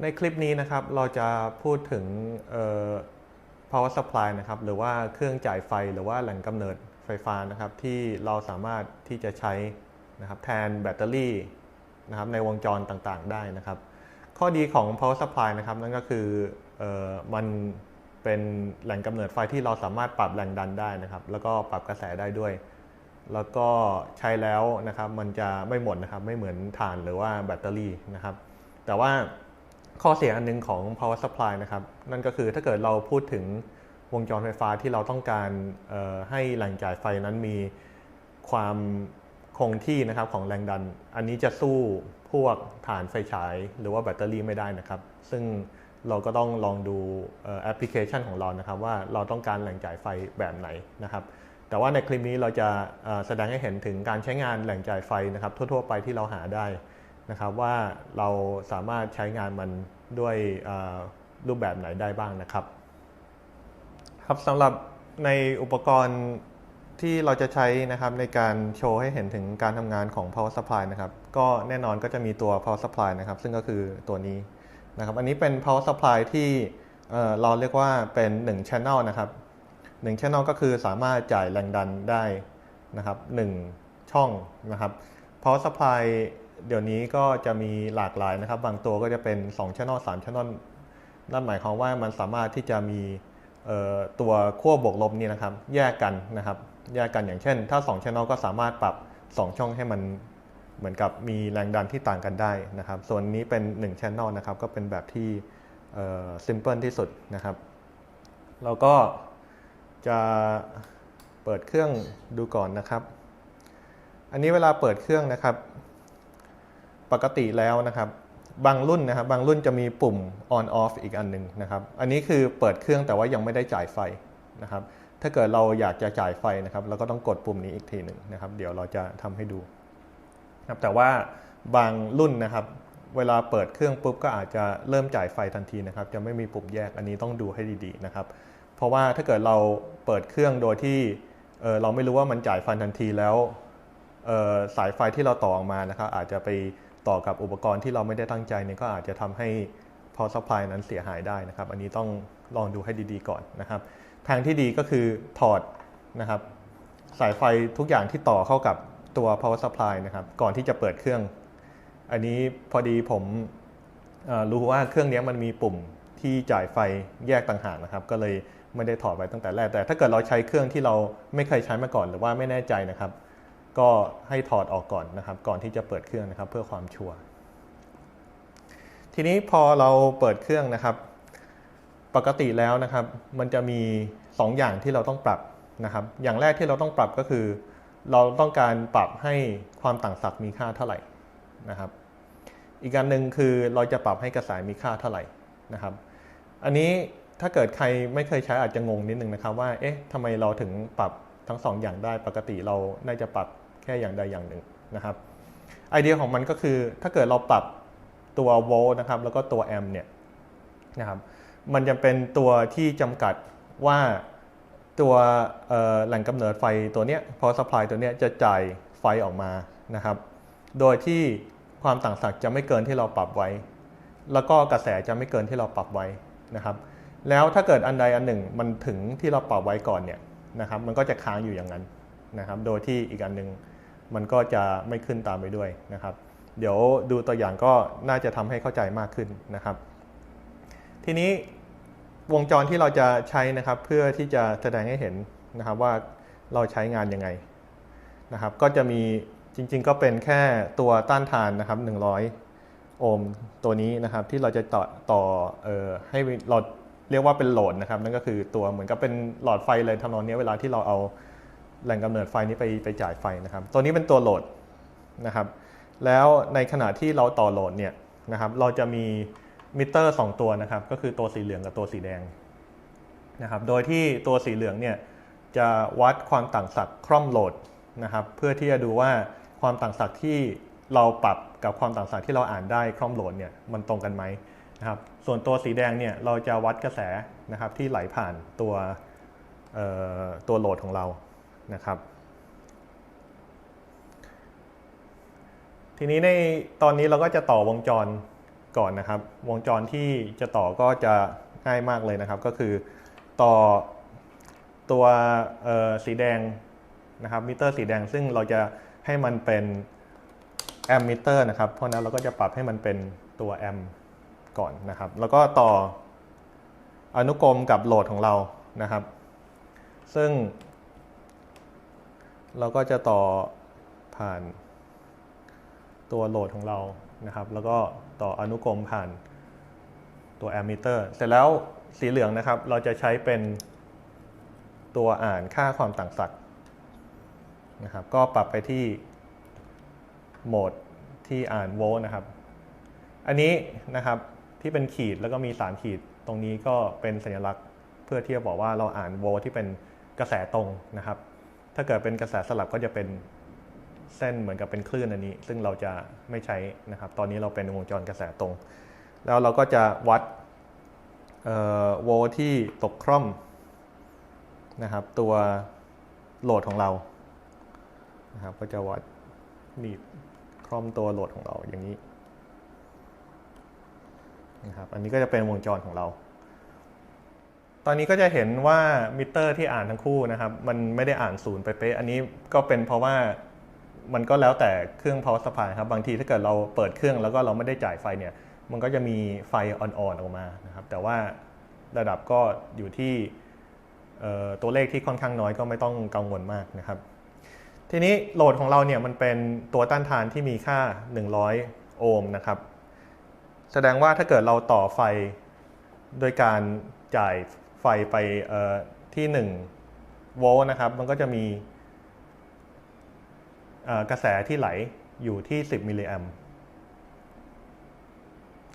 ในคลิปนี้นะครับเราจะพูดถึง power supply นะครับหรือว่าเครื่องจ่ายไฟหรือว่าแหล่งกำเนิดไฟฟ้านะครับที่เราสามารถที่จะใช้นะครับแทนแบตเตอรี่นะครับในวงจรต่างๆ ได้นะครับ ข้อดีของ power supply นะครับนั่นก็คือออมันเป็นแหล่งกำเนิดไฟที่เราสามารถปรับแรงดันได้นะครับ แล้วก็ปรับกระแสได้ด้วย แล้วก็ใช้แล้วนะครับมันจะไม่หมดนะครับไม่เหมือนถ่านหรือว่าแบตเตอรี่นะครับ แต่ว่า ข้อเสียอันหนึงของ power supply นะครับ นั่นก็คือถ้าเกิดเราพูดถึงวงจรไฟฟ้าที่เราต้องการให้แหล่งจ่ายไฟนั้นมีความคงที่นะครับของแรงดัน อันนี้จะสู้พวกถ่านไฟฉาย หรือว่าแบตเตอรี่ไม่ได้นะครับ ซึ่งเราก็ต้องลองดูแอปพลิเคชันของเรานะครับ ว่าเราต้องการแหล่งจ่ายไฟแบบไหนนะครับ แต่ว่าในคลิปนี้เราจะแสดงให้เห็นถึงการใช้งานแหล่งจ่ายไฟนะครับ ทั่ว ๆ ไปที่เราหาได้ นะครับว่าเราสามารถใช้งานมันด้วยรูปแบบไหนได้บ้างนะครับ ครับสำหรับในอุปกรณ์ที่เราจะใช้นะครับในการโชว์ให้เห็นถึงการทำงานของ power supply นะครับก็แน่นอนก็จะมีตัว power supply นะครับ ซึ่งก็คือตัวนี้นะครับ อันนี้เป็น power supply ที่เเราเรียกว่าเป็น 1 channel นะครับ 1 channel ก็คือสามารถจ่ายแรงดันได้นะครับ1ช่องนะครับ power supply เดี๋ยวนี้ก็จะมีหลากหลายนะครับ บางตัวก็จะเป็น2 channel 3 channel นั่นหมายความว่ามันสามารถที่จะมีตัวขั้วบวกลบนี่นะครับ แยกกันนะครับ แยกกันอย่างเช่น ถ้า2 channel ก็สามารถปรับ 2 ช่องให้มันเหมือนกับมีแรงดันที่ต่างกันได้นะครับ ส่วนนี้เป็น1 channel นะครับ ก็เป็นแบบที่เอ่อ simple ที่สุดนะครับ เราก็จะเปิดเครื่องดูก่อนนะครับ อันนี้เวลาเปิดเครื่องนะครับ ปกติแล้วนะครับ บางรุ่นนะครับ บางรุ่นจะมีปุ่ม on off อีกอันหนึ่งนะครับ อันนี้คือเปิดเครื่องแต่ว่ายังไม่ได้จ่ายไฟนะครับ ถ้าเกิดเราอยากจะจ่ายไฟนะครับเราก็ต้องกดปุ่มนี้อีกทีหนึ่งนะครับ เดี๋ยวเราจะทำให้ดูนะครับแต่ว่าบางรุ่นนะครับ เวลาเปิดเครื่องปุ๊บก็อาจจะเริ่มจ่ายไฟทันทีนะครับ จะไม่มีปุ่มแยกอันนี้ต้องดูให้ดีๆนะครับ เพราะว่าถ้าเกิดเราเปิดเครื่องโดยที่เเราไม่รู้ว่ามันจ่ายไฟทันทีแล้วสายไฟที่เราต่อออกมานะครับ อาจจะไป ต่อกับอุปกรณ์ที่เราไม่ได้ตั้งใจเนี่ยก็อาจจะทำให้ power supply นั้นเสียหายได้นะครับ อันนี้ต้องลองดูให้ดีๆก่อนนะครับ ทางที่ดีก็คือถอดนะครับ สายไฟทุกอย่างที่ต่อเข้ากับตัว power supply นะครับ ก่อนที่จะเปิดเครื่อง อันนี้พอดีผมรู้ว่าเครื่องนี้มันมีปุ่มที่จ่ายไฟแยกต่างหากนะครับ ก็เลยไม่ได้ถอดไว้ตั้งแต่แรก แต่ถ้าเกิดเราใช้เครื่องที่เราไม่เคยใช้มาก่อนหรือว่าไม่แน่ใจนะครับ ก็ให้ถอดออกก่อนนะครับ ก่อนที่จะเปิดเครื่องนะครับ เพื่อความชัวร์ทีนี้พอเราเปิดเครื่องนะครับ ปกติแล้วนะครับ มันจะมี 2 อย่างที่เราต้องปรับนะครับ อย่างแรกที่เราต้องปรับก็คือ เราต้องการปรับให้ความต่างศักย์มีค่าเท่าไหร่นะครับ อีกอันหนึ่งคือเราจะปรับให้กระแสมีค่าเท่าไหร่นะครับ อันนี้ถ้าเกิดใครไม่เคยใช้อาจจะงงนิดนึงนะครับว่าเอ๊ะทำไมเราถึงปรับทั้งสองอย่างได้ปกติเราน่าจะปรับ แค่อย่างใดอย่างหนึ่งนะครับไอเดียของมันก็คือถ้าเกิดเราปรับตัวโวลต์นะครับแล้วก็ตัวแอมป์เนี่ยนะครับมันจะเป็นตัวที่จำกัดว่าตัวแหล่งกำเนิดไฟตัวเนี้ย power supply ตัวเนี้ยจะจ่ายไฟออกมานะครับ โดยที่ความต่างศักย์จะไม่เกินที่เราปรับไว้ แล้วก็กระแสจะไม่เกินที่เราปรับไว้นะครับ แล้วถ้าเกิดอันใดอันหนึ่งมันถึงที่เราปรับไว้ก่อนเนี่ยนะครับ มันก็จะค้างอยู่อย่างนั้นนะครับ โดยที่อีกอันหนึ่ง มันก็จะไม่ขึ้นตามไปด้วยนะครับ เดี๋ยวดูตัวอย่างก็น่าจะทำให้เข้าใจมากขึ้นนะครับ ทีนี้วงจรที่เราจะใช้นะครับ เพื่อที่จะแสดงให้เห็นนะครับว่าเราใช้งานยังไงนะครับ ก็จะมีจริงๆ ก็เป็นแค่ตัวต้านทานนะครับ 100 โอห์มตัวนี้นะครับที่เราจะต่อต่อเอ่อให้เราเรียกว่าเป็นโหลดนะครับ นั่นก็คือตัวเหมือนกับเป็นหลอดไฟเลยทำนองนี้เวลาที่เราเอา แหล่งกำเนิดไฟนี้ไปไปจ่ายไฟนะครับ ตัวนี้เป็นตัวโหลดนะครับ แล้วในขณะที่เราต่อโหลดเนี่ยนะครับ เราจะมีมิเตอร์ 2 ตัวนะครับ ก็คือตัวสีเหลืองกับตัวสีแดงนะครับ โดยที่ตัวสีเหลืองเนี่ยจะวัดความต่างศักย์คร่อมโหลดนะครับ เพื่อที่จะดูว่าความต่างศักย์ที่เราปรับกับความต่างศักย์ที่เราอ่านได้คร่อมโหลดเนี่ยมันตรงกันไหมนะครับ ส่วนตัวสีแดงเนี่ยเราจะวัดกระแสนะครับที่ไหลผ่านตัวตัวโหลดของเรา นะครับ ทีนี้ในตอนนี้เราก็จะต่อวงจรก่อนนะครับ วงจรที่จะต่อก็จะง่ายมากเลยนะครับ ก็คือต่อตัวสีแดงนะครับมิเตอร์สีแดงซึ่งเราจะให้มันเป็นแอมมิเตอร์นะครับ เพราะนั้นเราก็จะปรับให้มันเป็นตัวแอมก่อนนะครับ แล้วก็ต่ออนุกรมกับโหลดของเรานะครับ ซึ่ง เราก็จะต่อผ่านตัวโหลดของเรานะครับ แล้วก็ต่ออนุกรมผ่านตัวแอมมิเตอร์เสร็จแล้วสีเหลืองนะครับ เราจะใช้เป็นตัวอ่านค่าความต่างศักย์นะครับก็ปรับไปที่โหมดที่อ่านโวลต์นะครับ อันนี้นะครับที่เป็นขีดแล้วก็มีสามขีดตรงนี้ก็เป็นสัญลักษณ์ เพื่อที่จะบอกว่าเราอ่านโวลต์ที่เป็นกระแสตรงนะครับ ถ้าเกิดเป็นกระแสสลับก็จะเป็นเส้นเหมือนกับเป็นคลื่นอันนี้ ซึ่งเราจะไม่ใช้นะครับ ตอนนี้เราเป็นวงจรกระแสตรง แล้วเราก็จะวัดโวลต์ที่ตกคร่อมนะครับ ตัวโหลดของเรานะครับก็จะวัดนี่คร่อมตัวโหลดของเราอย่างนี้นะครับ อันนี้ก็จะเป็นวงจรของเรา ตอนนี้ก็จะเห็นว่ามิเตอร์ที่อ่านทั้งคู่นะครับ มันไม่ได้อ่านศูนย์ไปเป๊ะอันนี้ก็เป็นเพราะว่ามันก็แล้วแต่เครื่อง power supply ครับ บางทีถ้าเกิดเราเปิดเครื่องแล้วก็เราไม่ได้จ่ายไฟเนี่ย มันก็จะมีไฟอ่อนๆออกมานะครับ แต่ว่าระดับก็อยู่ที่ตัวเลขที่ค่อนข้างน้อยก็ไม่ต้องกังวลมากนะครับ ทีนี้โหลดของเราเนี่ยมันเป็นตัวต้านทานที่มีค่า 100 โอห์มนะครับ แสดงว่าถ้าเกิดเราต่อไฟโดยการจ่าย ไฟไปที่ 1 โวลต์นะครับ มันก็จะมีกระแสที่ไหลอยู่ที่ 10 มิลลิแอม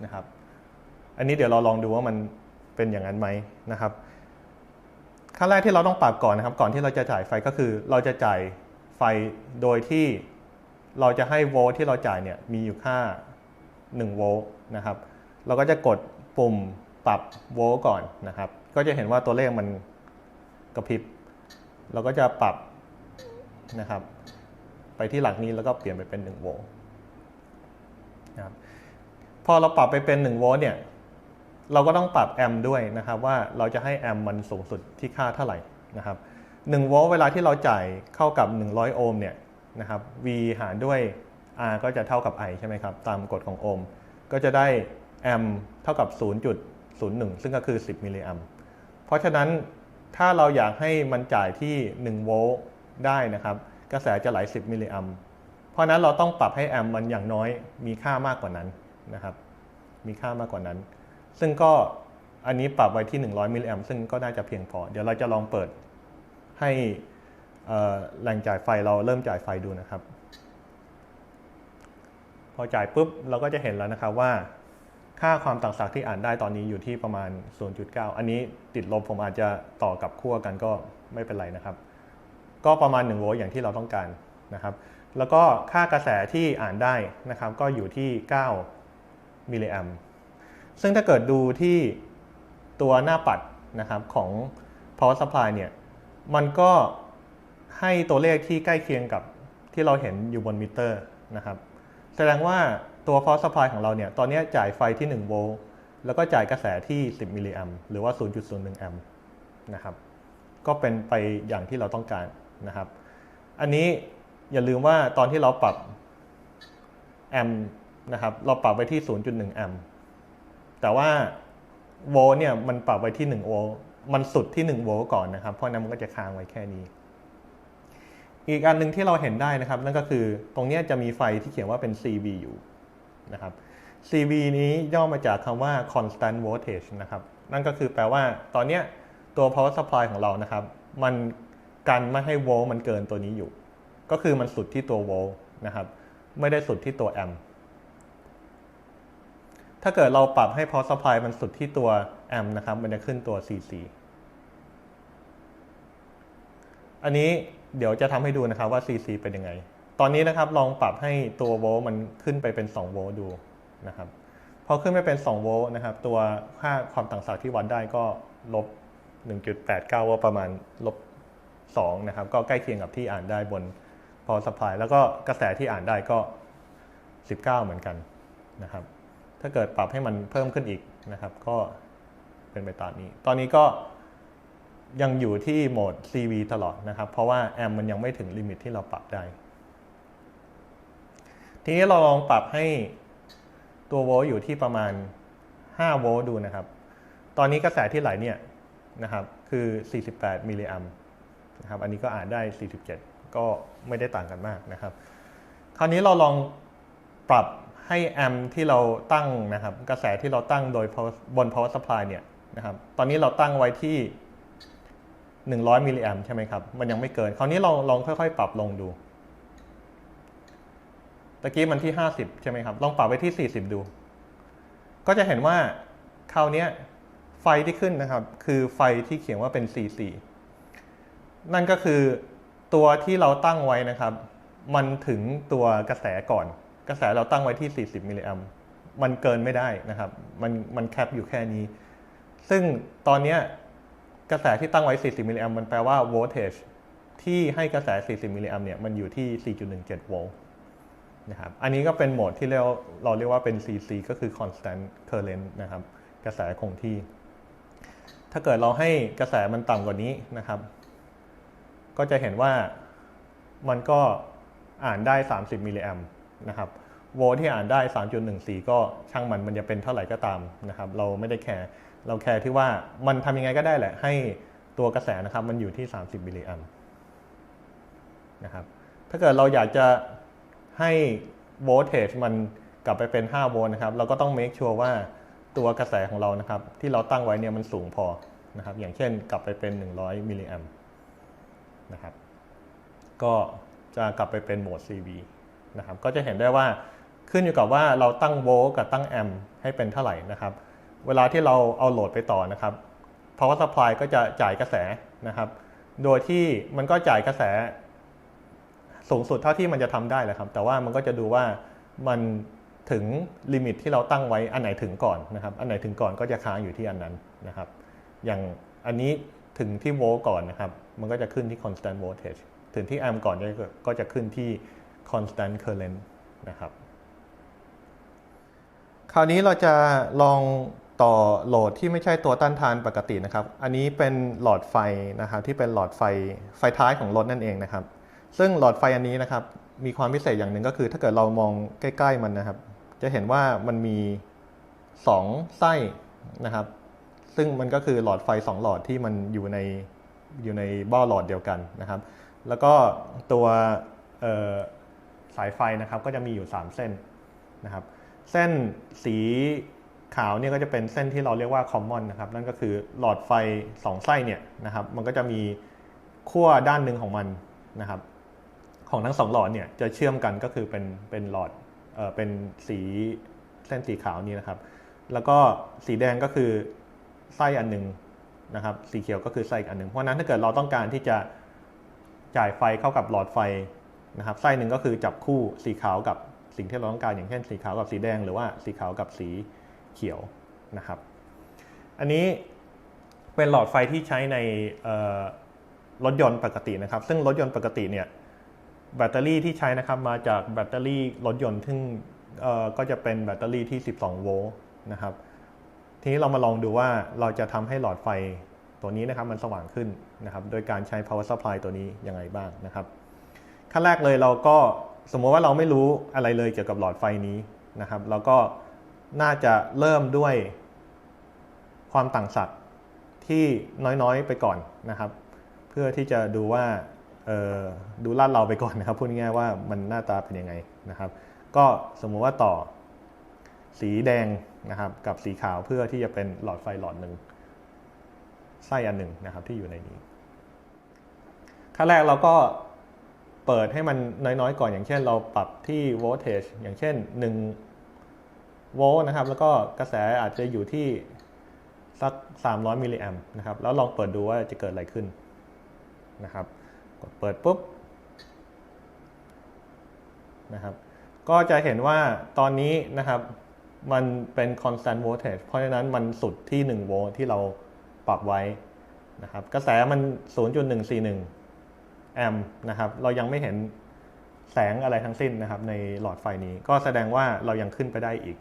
นะครับ อันนี้เดี๋ยวเราลองดูว่ามันเป็นอย่างนั้นไหมนะครับ ขั้นแรกที่เราต้องปรับก่อนนะครับ ก่อนที่เราจะจ่ายไฟก็คือเราจะจ่ายไฟโดยที่เราจะให้โวลต์ที่เราจ่ายเนี่ยมีอยู่ค่า 1 โวลต์นะครับ เราก็จะกดปุ่มปรับโวลต์ก่อนนะครับ ก็จะเห็นว่าตัวเลขมันกระพริบ เราก็จะปรับนะครับ ไปที่หลักนี้แล้วก็เปลี่ยนไปเป็น1โวลต์นะครับพอเราปรับไปเป็น1โวลต์เนี่ยเราก็ต้องปรับแอมป์ด้วยนะครับว่าเราจะให้แอมป์มันสูงสุดที่ค่าเท่าไหร่นะครับ1โวลต์เวลาที่เราจ่ายเข้ากับ 100 โอห์มเนี่ยนะครับ V หารด้วย R ก็จะเท่ากับ I ใช่ไหมครับ ตามกฎของโอห์มก็จะได้แอมป์เท่ากับ 0.01 ซึ่งก็คือ 10 มิลลิแอมป์ เพราะฉะนั้นถ้าเราอยากให้มันจ่ายที่ 1 โวลต์ได้นะครับ กระแสจะไหล 10 มิลลิแอมป์เพราะนั้นเราต้องปรับให้แอมป์มันอย่างน้อยมีค่ามากกว่านั้นนะครับ มีค่ามากกว่านั้น ซึ่งก็อันนี้ปรับไว้ที่ 100 มิลลิแอมป์ซึ่งก็น่าจะเพียงพอ เดี๋ยวเราจะลองเปิดให้แหล่งจ่ายไฟเราเริ่มจ่ายไฟดูนะครับ พอจ่ายปุ๊บเราก็จะเห็นแล้วนะครับว่า ค่าความต่างศักย์ที่อ่านได้ตอนนี้อยู่ที่ประมาณ 0.9 อันนี้ติดลบผมอาจจะต่อกับขั้วกันก็ไม่เป็นไรนะครับ ก็ประมาณ1โวลต์อย่างที่เราต้องการนะครับ แล้วก็ค่ากระแสที่อ่านได้นะครับ ก็อยู่ที่ 9 มิลลิแอมซึ่งถ้าเกิดดูที่ตัวหน้าปัดนะครับของ power supply เนี่ย มันก็ให้ตัวเลขที่ใกล้เคียงกับที่เราเห็นอยู่บนมิเตอร์นะครับ แสดงว่า ตัว power supply ของเราเนี่ยตอนนี้จ่ายไฟที่ 1 โวลต์แล้วก็จ่ายกระแสที่ 10 มิลลิแอมหรือว่า 0.01 แอมป์นะครับ ก็เป็นไปอย่างที่เราต้องการนะครับ อันนี้อย่าลืมว่าตอนที่เราปรับแอมนะครับ เราปรับไปที่ 0.1 แอมป์แต่ว่าโวลต์เนี่ยมันปรับไว้ที่ 1 โวลต์มันสุดที่ 1 โวลต์ก่อนนะครับ เพราะนั้นมันก็จะค้างไว้แค่นี้ อีกอันหนึ่งที่เราเห็นได้นะครับ นั่นก็คือตรงนี้จะมีไฟที่เขียนว่าเป็น CV อยู่ นะครับ CV นี้ย่อมาจากคำว่า constant voltage นะครับ นั่นก็คือแปลว่าตอนนี้ตัว power supply ของเรานะครับ มันกันไม่ให้โวลต์มันเกินตัวนี้อยู่ ก็คือมันสุดที่ตัวโวลต์นะครับ ไม่ได้สุดที่ตัวแอมป์ถ้าเกิดเราปรับให้ power supply มันสุดที่ตัวแอมป์นะครับ มันจะขึ้นตัว CC อันนี้เดี๋ยวจะทำให้ดูนะครับว่า CC เป็นยังไง ตอนนี้นะครับลองปรับให้ตัวโวลต์มันขึ้นไปเป็น2โวลต์ดูนะครับพอขึ้นไปเป็น2โวลต์นะครับตัวค่าความต่างศักย์ที่วัดได้ก็ลบ 1.89ว่าประมาณลบ2นะครับก็ใกล้เคียงกับที่อ่านได้บน power supply แล้วก็กระแสที่อ่านได้ก็ 19 เหมือนกันนะครับ ถ้าเกิดปรับให้มันเพิ่มขึ้นอีกนะครับ ก็เป็นไปตามนี้ ตอนนี้ก็ยังอยู่ที่โหมด CV ตลอดนะครับ เพราะว่าแอมมันยังไม่ถึงลิมิตที่เราปรับได้ ทีนี้เราลองปรับให้ตัวโวลต์อยู่ที่ประมาณ 5 โวลต์ดูนะครับ ตอนนี้กระแสที่ไหลเนี่ยนะครับคือ 48 มิลลิแอมนะครับ อันนี้ก็อ่านได้ 47 ก็ไม่ได้ต่างกันมากนะครับ คราวนี้เราลองปรับให้แอมป์ที่เราตั้งนะครับ กระแสที่เราตั้งโดยบน power supply เนี่ยนะครับ ตอนนี้เราตั้งไว้ที่ 100 มิลลิแอมใช่ไหมครับ มันยังไม่เกิน คราวนี้เราลองค่อยๆ ปรับลงดู ตะกี้มันที่ 50 ใช่ไหมครับ ลองปรับไว้ที่ 40 ดู ก็จะเห็นว่าคราวนี้ไฟที่ขึ้นนะครับ คือไฟที่เขียนว่าเป็น CC นั่นก็คือตัวที่เราตั้งไว้นะครับ มันถึงตัวกระแสก่อน กระแสเราตั้งไว้ที่ 40 มิลลิแอมมันเกินไม่ได้นะครับ มันมันแคปอยู่แค่นี้ ซึ่งตอนนี้กระแสที่ตั้งไว้ 40 มิลลิแอมมันแปลว่า voltage ที่ให้กระแส 40 มิลลิแอมเนี่ย มันอยู่ที่ 4.17 โวลต์ นะครับ อันนี้ก็เป็นโหมดที่เราเราเรียกว่าเป็น CC ก็คือ constant current นะครับ กระแสคงที่ ถ้าเกิดเราให้กระแสมันต่ำกว่านี้นะครับ ก็จะเห็นว่ามันก็อ่านได้ 30 มิลลิแอมนะครับโวลต์ที่อ่านได้ 3.14 ก็ช่างมันมันจะเป็นเท่าไหร่ก็ตามนะครับ เราไม่ได้แคร์ เราแคร์ที่ว่ามันทำยังไงก็ได้แหละ ให้ตัวกระแสนะครับ มันอยู่ที่ 30มิลลิแอมนะครับ ถ้าเกิดเราอยากจะ ให้โวลเทจมันกลับไปเป็น 5 โวลต์นะครับ เราก็ต้อง make sure ว่าตัวกระแสของเรานะครับ ที่เราตั้งไว้เนี่ยมันสูงพอนะครับ อย่างเช่นกลับไปเป็น 100 มิลลิแอมป์นะครับ ก็จะกลับไปเป็นโหมด CV นะครับ ก็จะเห็นได้ว่าขึ้นอยู่กับว่าเราตั้งโวลต์กับตั้งแอมป์ให้เป็นเท่าไหร่นะครับ เวลาที่เราเอาโหลดไปต่อนะครับ power supply ก็จะจ่ายกระแสนะครับ โดยที่มันก็จ่ายกระแส สูงสุดเท่าที่มันจะทำได้แหละครับ แต่ว่ามันก็จะดูว่ามันถึงลิมิตที่เราตั้งไว้อันไหนถึงก่อนนะครับ อันไหนถึงก่อนก็จะค้างอยู่ที่อันนั้นนะครับ อย่างอันนี้ถึงที่โวลต์ก่อนนะครับ มันก็จะขึ้นที่ constant voltage ถึงที่แอมป์ก่อนก็จะขึ้นที่ constant current นะครับ คราวนี้เราจะลองต่อโหลดที่ไม่ใช่ตัวต้านทานปกตินะครับ อันนี้เป็นหลอดไฟนะครับที่เป็นหลอดไฟไฟท้ายของรถนั่นเองนะครับ ซึ่งหลอดไฟอันนี้นะครับมีความพิเศษอย่างหนึ่งก็คือ ถ้าเกิดเรามองใกล้ ๆ มันนะครับ จะเห็นว่ามันมี 2 ไส้นะครับ ซึ่งมันก็คือหลอดไฟ 2 หลอดที่มันอยู่ในอยู่ในบ้อหลอดเดียวกันนะครับ แล้วก็ตัวสายไฟนะครับก็จะมีอยู่ 3 เส้นนะครับ เส้นสีขาวเนี่ยก็จะเป็นเส้นที่เราเรียกว่า common นะครับนั่นก็คือหลอดไฟ 2 ไส้เนี่ยนะครับ มันก็จะมีขั้วด้านหนึ่งของมันนะครับ ของทั้งสองหลอดเนี่ยจะเชื่อมกันก็คือเป็นเป็นหลอดเออเป็นสีเส้นสีขาวนี้นะครับ แล้วก็สีแดงก็คือไส้อันหนึ่งนะครับ สีเขียวก็คือไส้อีกอันหนึ่งเพราะฉะนั้นถ้าเกิดเราต้องการที่จะจ่ายไฟเข้ากับหลอดไฟนะครับไส้หนึ่งก็คือจับคู่สีขาวกับสิ่งที่เราต้องการอย่างเช่นสีขาวกับสีแดงหรือว่าสีขาวกับสีเขียวนะครับ อันนี้เป็นหลอดไฟที่ใช้ในรถยนต์ปกตินะครับ ซึ่งรถยนต์ปกติเนี่ย แบตเตอรี่ที่ใช้นะครับมาจากแบตเตอรี่รถยนต์ซึ่งก็จะเป็นแบตเตอรี่ที่ 12 โวลต์นะครับ ทีนี้เรามาลองดูว่าเราจะทำให้หลอดไฟตัวนี้นะครับมันสว่างขึ้นนะครับ โดยการใช้ power supply ตัวนี้ยังไงบ้างนะครับ ขั้นแรกเลยเราก็สมมติว่าเราไม่รู้อะไรเลยเกี่ยวกับหลอดไฟนี้นะครับ เราก็น่าจะเริ่มด้วยความต่างศักย์ที่น้อยๆไปก่อนนะครับ เพื่อที่จะดูว่า ดูลาดเราไปก่อนนะครับพูดง่ายๆว่ามันหน้าตาเป็นยังไงนะครับ ก็สมมุติว่าต่อสีแดงนะครับกับสีขาวเพื่อที่จะเป็นหลอดไฟหลอดหนึ่งไส้อันหนึ่งนะครับที่อยู่ในนี้ขั้นแรกเราก็เปิดให้มันน้อยๆก่อนอย่างเช่น เราปรับที่ voltage อย่างเช่น1โวลต์นะครับ แล้วก็กระแสอาจจะอยู่ที่สัก 300มิลลิแอมป์นะครับ แล้วลองเปิดดูว่าจะเกิดอะไรขึ้นนะครับ กดเปิดปุ๊บนะครับ ก็จะเห็นว่าตอนนี้นะครับ มันเป็น constant voltage เพราะฉะนั้นมันสุดที่ 1 โวลต์ที่เราปรับไว้นะครับ กระแสมัน 0.141 แอมป์นะครับ เรายังไม่เห็นแสงอะไรทั้งสิ้นนะครับ ในหลอดไฟนี้ ก็แสดงว่าเรายังขึ้นไปได้อีก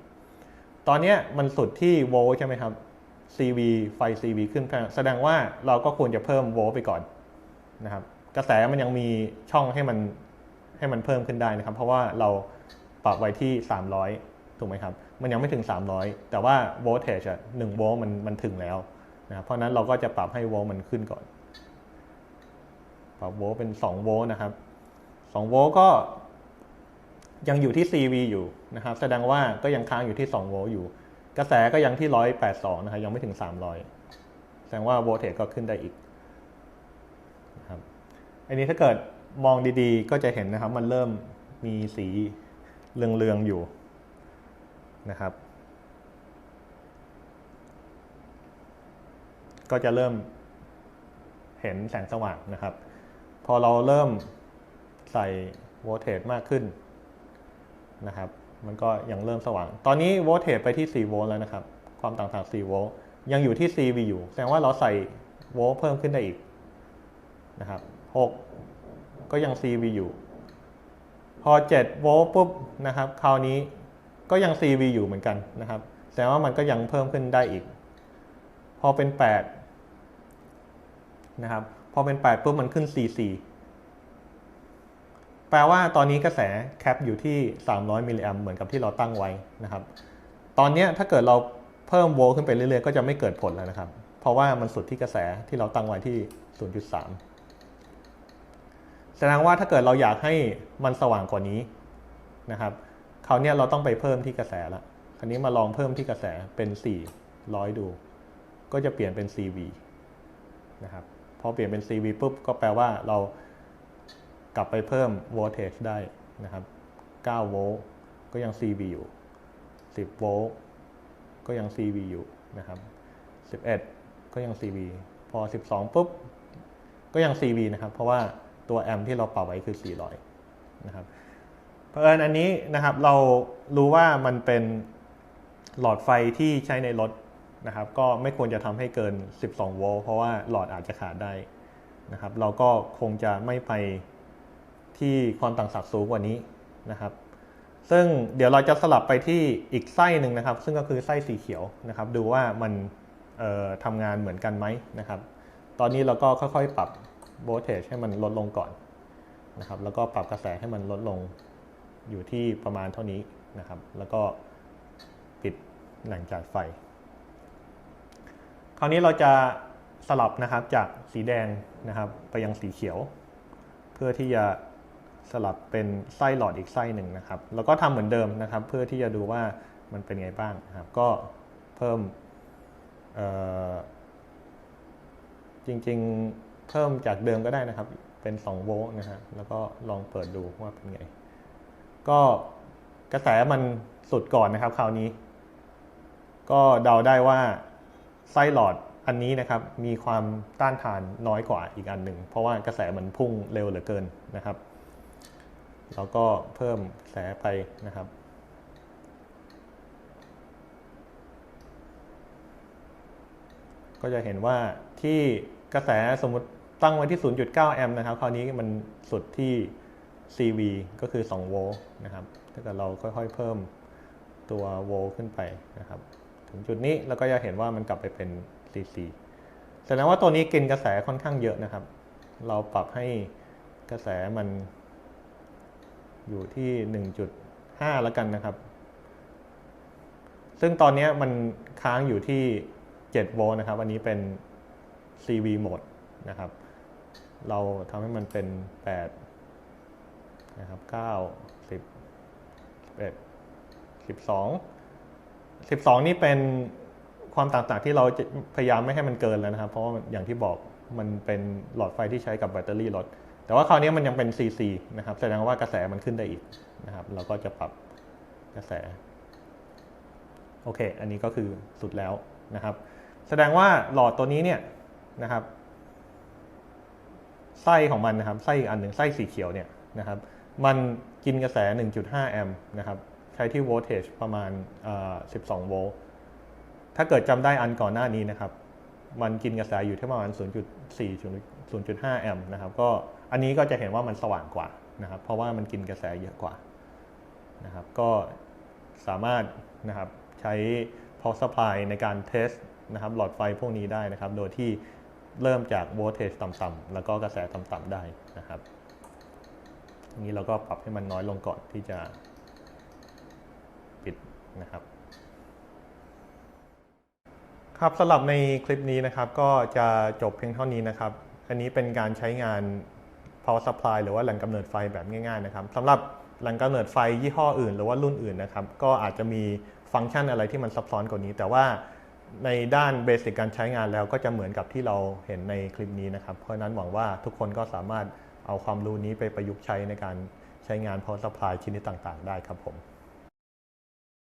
ตอนนี้มันสุดที่โวลต์ใช่ไหมครับ CV ไฟ CV ขึ้นแสดงว่าเราก็ควรจะเพิ่มโวลต์ไปก่อนนะครับ กระแสมันยังมีช่องให้มันให้มันเพิ่มขึ้นได้นะครับ เพราะว่าเราปรับไว้ที่ 300 ถูกไหมครับ มันยังไม่ถึง 300 แต่ว่าโวลเทจอะหนึ่งโวลต์มันมันถึงแล้วนะครับเพราะนั้นเราก็จะปรับให้โวลต์มันขึ้นก่อน ปรับโวลต์เป็น 2 โวลต์นะครับ 2 โวลต์ก็ยังอยู่ที่ CV อยู่นะครับ แสดงว่าก็ยังค้างอยู่ที่ 2 โวลต์อยู่ กระแสก็ยังที่ 182 นะครับ ยังไม่ถึง 300 แสดงว่าโวลเทจก็ขึ้นได้อีก อันนี้ถ้าเกิดมองดีๆ ก็จะเห็นนะครับ มันเริ่มมีสีเรืองๆอยู่นะครับ ก็จะเริ่มเห็นแสงสว่างนะครับ พอเราเริ่มใส่โวลเทจมากขึ้นนะครับ มันก็ยังเริ่มสว่าง ตอนนี้โวลเทจไปที่ 4 โวลต์แล้วนะครับ ความต่างๆ4โวลต์ยังอยู่ที่ CV อยู่ แสดงว่าเราใส่โวลต์เพิ่มขึ้นได้อีกนะครับ 6 ก็ยัง CV อยู่ พอ 7 โวลต์ปุ๊บนะครับคราวนี้ก็ยัง CV อยู่เหมือนกันนะครับแสดงว่ามันก็ยังเพิ่มขึ้นได้อีก พอเป็น 8 นะครับ พอเป็น 8ปุ๊บมันขึ้น CC แปลว่าตอนนี้กระแสแคปอยู่ที่ 300มิลลิแอมเหมือนกับที่เราตั้งไว้นะครับ ตอนนี้ถ้าเกิดเราเพิ่มโวลต์ขึ้นไปเรื่อยๆ ก็จะไม่เกิดผลแล้วนะครับ เพราะว่ามันสุดที่กระแสที่เราตั้งไว้ที่ 0.3 แสดงว่าถ้าเกิดเราอยากให้มันสว่างกว่านี้นะครับคราวนี้เราต้องไปเพิ่มที่กระแสละคราวนี้มาลองเพิ่มที่กระแสเป็น400ดู ก็จะเปลี่ยนเป็น CV นะครับพอเปลี่ยนเป็น CV ปุ๊บก็แปลว่าเรากลับไปเพิ่ม voltage ได้นะครับ9โวลต์ก็ยัง CV อยู่ 10โวลต์ก็ยัง CV อยู่นะครับ11 ก็ยัง CV พอ 12 ปุ๊บ ก็ยัง CV นะครับ เพราะว่า ตัวแอมที่เราปรับไว้คือ 400 นะครับเพราะเอิญอันนี้นะครับเรารู้ว่ามันเป็นหลอดไฟที่ใช้ในรถนะครับก็ไม่ควรจะทำให้เกิน 12 โวลต์เพราะว่าหลอดอาจจะขาดได้นะครับเราก็คงจะไม่ไปที่ความต่างศักย์สูงกว่านี้นะครับ ซึ่งเดี๋ยวเราจะสลับไปที่อีกไส้หนึ่งนะครับ ซึ่งก็คือไส้สีเขียวนะครับ ดูว่ามันทำงานเหมือนกันไหมนะครับ ตอนนี้เราก็ค่อยๆ ปรับ โวลเทจให้มันลดลงก่อนนะครับ แล้วก็ปรับกระแสให้มันลดลงอยู่ที่ประมาณเท่านี้นะครับ แล้วก็ปิดแหล่งจ่ายไฟ คราวนี้เราจะสลับนะครับจากสีแดงนะครับ ไปยังสีเขียว เพื่อที่จะสลับเป็นไส้หลอดอีกไส้หนึ่งนะครับ แล้วก็ทำเหมือนเดิมนะครับ เพื่อที่จะดูว่ามันเป็นไงบ้างนะครับ ก็เพิ่มจริงๆ เพิ่มจากเดิมก็ได้นะครับ เป็น 2 โวลต์นะฮะ แล้วก็ลองเปิดดูว่าเป็นไง ก็กระแสมันสุดก่อนนะครับ คราวนี้ ก็เดาได้ว่าไส้หลอดอันนี้นะครับ มีความต้านทานน้อยกว่าอีกอันหนึ่ง เพราะว่ากระแสมันพุ่งเร็วเหลือเกินนะครับเราก็เพิ่มแสไปนะครับก็จะเห็นว่าที่กระแสสมมติ ตั้งไว้ที่ 0.9 แอมป์นะครับ คราวนี้มันสุดที่ CV ก็คือ 2 โวลต์นะครับ ถ้าเกิดเราค่อยๆ เพิ่มตัวโวลต์ขึ้นไปนะครับ ถึงจุดนี้เราก็จะเห็นว่ามันกลับไปเป็น CC แสดงว่าตัวนี้กินกระแสค่อนข้างเยอะนะครับ เราปรับให้กระแสมันอยู่ที่ 1.5 แล้วกันนะครับ ซึ่งตอนนี้มันค้างอยู่ที่ 7 โวลต์นะครับ อันนี้เป็น CV โหมดนะครับ เราทำให้มันเป็น8นะครับ9 10 11 12 12 นี่เป็นความต่างๆที่เราพยายามไม่ให้มันเกินแล้วนะครับ เพราะว่าอย่างที่บอกมันเป็นหลอดไฟที่ใช้กับแบตเตอรี่รถ แต่ว่าคราวนี้มันยังเป็น CC นะครับแสดงว่ากระแสมันขึ้นได้อีกนะครับ เราก็จะปรับกระแส โอเค อันนี้ก็คือสุดแล้วนะครับ แสดงว่าหลอดตัวนี้เนี่ยนะครับ ไส้ของมันนะครับไส้อีกอันหนึ่งไส้สีเขียวเนี่ยนะครับมันกินกระแส 1.5 แอมป์นะครับใช้ที่โวลเทจประมาณ 12 โวลต์ถ้าเกิดจำได้อันก่อนหน้านี้นะครับ มันกินกระแสอยู่ที่ประมาณ 0.4 0.5 แอมป์นะครับก็อันนี้ก็จะเห็นว่ามันสว่างกว่านะครับ เพราะว่ามันกินกระแสเยอะกว่านะครับก็สามารถนะครับใช้ power supply ในการเทสนะครับหลอดไฟพวกนี้ได้นะครับ โดยที่ เริ่มจาก voltage ต่ำๆแล้วก็กระแสต่ำๆได้นะครับทีนี้เราก็ปรับให้มันน้อยลงก่อนที่จะปิดนะครับ ครับสำหรับในคลิปนี้นะครับ ก็จะจบเพียงเท่านี้นะครับ อันนี้เป็นการใช้งาน power supply หรือว่าแหล่งกำเนิดไฟแบบง่าย ๆ นะครับสำหรับแหล่งกำเนิดไฟยี่ห้ออื่น หรือว่ารุ่นอื่นนะครับ ก็อาจจะมีฟังก์ชันอะไรที่มันซับซ้อนกว่านี้ แต่ว่า ในด้านเบสิกการใช้งานแล้วก็จะเหมือนกับที่เราเห็นในคลิปนี้นะครับ เพราะนั้นหวังว่าทุกคนก็สามารถเอาความรู้นี้ไปประยุกต์ใช้ในการใช้งาน power supply ชนิดต่าง ๆ ได้ครับผม